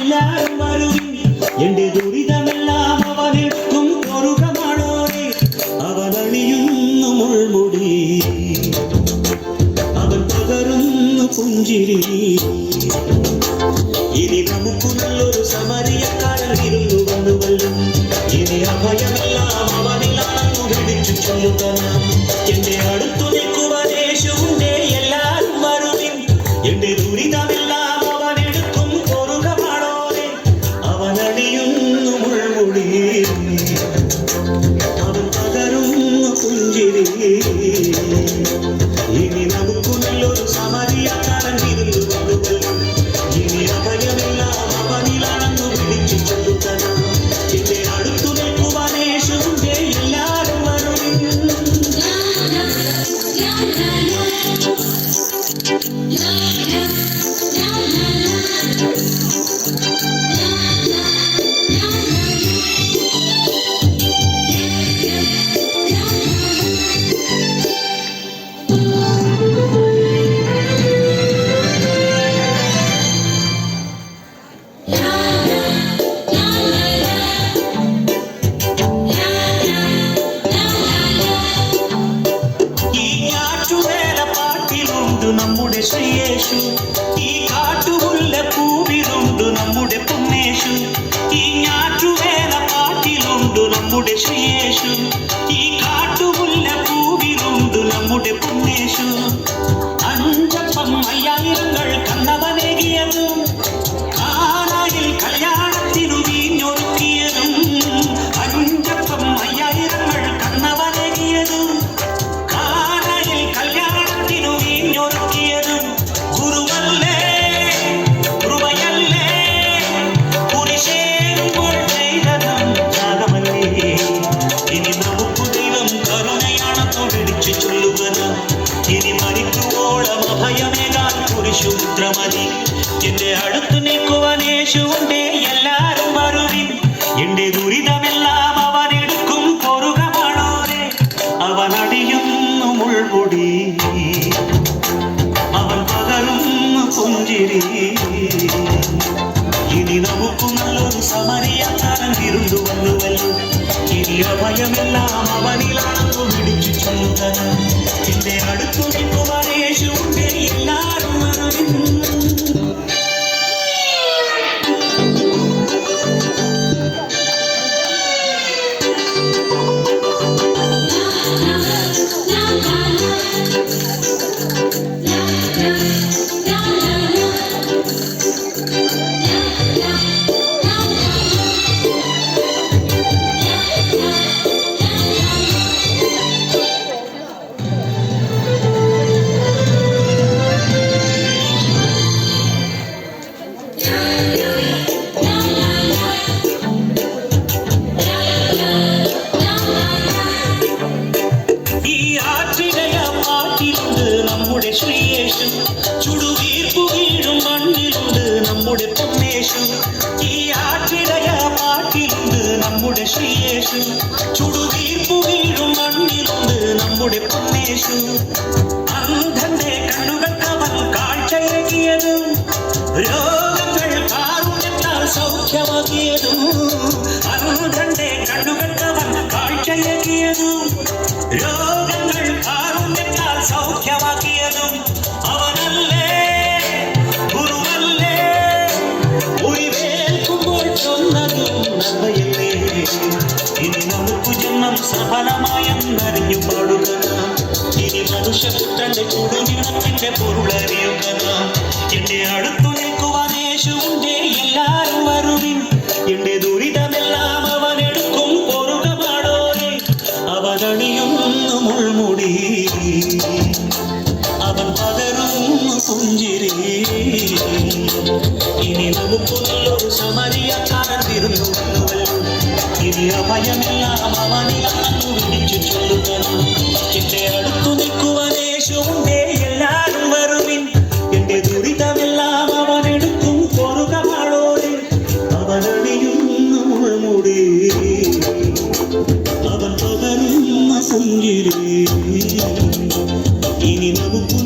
എല്ലാരും വരുവിൻ. എന്റെ ദുരിതമെല്ലാം അവനെടുക്കും കൊറുകമാണോനെ അവനണിയുന്നു മുൾമുടി. അവൻ പകരുന്നു പുഞ്ചിരി. ഇനി നമുക്ക് നല്ലൊരു സമരിയക്കാരൻ ഇനി അഭയമെല്ലാം അവനിലാണെന്നു വിളിച്ചു ചൊല്ലുക. അവൻ പകരുന്നു പുഞ്ചിരി ഇനി നമുക്ക് നല്ലൊരു സമരിയക്കാരൻ ഇരുന്നു വന്നുവല്ലോ ഇനി അഭയമെല്ലാം അവനിലാണെന്നു വിളിച്ചു ചൊല്ലുക നാം. എന്റെ അടുത്തു നിൽക്കുവാൻ യേശുവിന്റെ എല്ലാരും വരുവിൻ ഈ നമ്മുടെ പൊന്നേശു. ഈ ഞാറ്റുവേല പാട്ടിലുണ്ട് നമ്മുടെ ശ്രീയേശു. ഈ കാട്ടുമുല്ല പൂവിലുണ്ട് നമ്മുടെ പൊന്നേശു. അഞ്ചപ്പം അയ്യായിരങ്ങൾ നിൽക്കുവാൻ എല്ലാരും വരുവിൻ. എന്റെ ദുരിതമെല്ലാം അവൻ എടുക്കും പൊറുകമാണോരെ? അവൻ അടിയുന്നു മുൾമുടി. അവൻ പകരുന്നു പുഞ്ചിരി. ഇനി നമുക്ക് നല്ലൊരു സമരിയാകാരൻ തിരുന്നു വന്നുവല്ലോ. ഇനി അഭയമെല്ലാം അവനിലാണെന്നു വിളിച്ചു ചൊല്ലുക എന്റെ അടുത്തു ഈ ആറ്റിടയ പാട്ടിലുണ്ട് നമ്മുടെ ശ്രീയേശു നമ്മുടെ പൊന്നേശു. ഈ നമ്മുടെ ശ്രീയേശു. നമ്മുടെ പൊന്നേശു. രോഗങ്ങൾ സഫലമായെന്നറിഞ്ഞു പാടുക. ഇനി മനുഷ്യപുത്രന്റെ ചുടുനിണത്തിന്റെ പൊരുളറിയുക. എന്റെ അടുത്തു നിൽക്കുവാൻ യേശുവിന്റെ എല്ലാരും വരുവിൻ. എന്റെ ദുരിതമെല്ലാം അവൻ എടുക്കും പൊറുക പാടോനെ അവനണിയുന്നു മുൾമുടി. അവൻ പകരുന്നു പുഞ്ചിരി. ഇനി നമുക്ക് നല്ലൊരു ഇനി അഭയമെല്ലാം അവനിലാണു വിളിച്ചു ചൊല്ലുകണം. എന്റെ അടുത്തു നിൽക്കുവാൻ യേശുണ്ടേ എല്ലാരും വരുവിൻ. എന്റെ ദുരിതമെല്ലാം അവൻ എടുക്കും. തോറുക പാളോരിൽ അവനണിയുന്ന മുഴമുടി അവൻ പകരുന്ന പുഞ്ചിരി ഇനി നമുക്ക്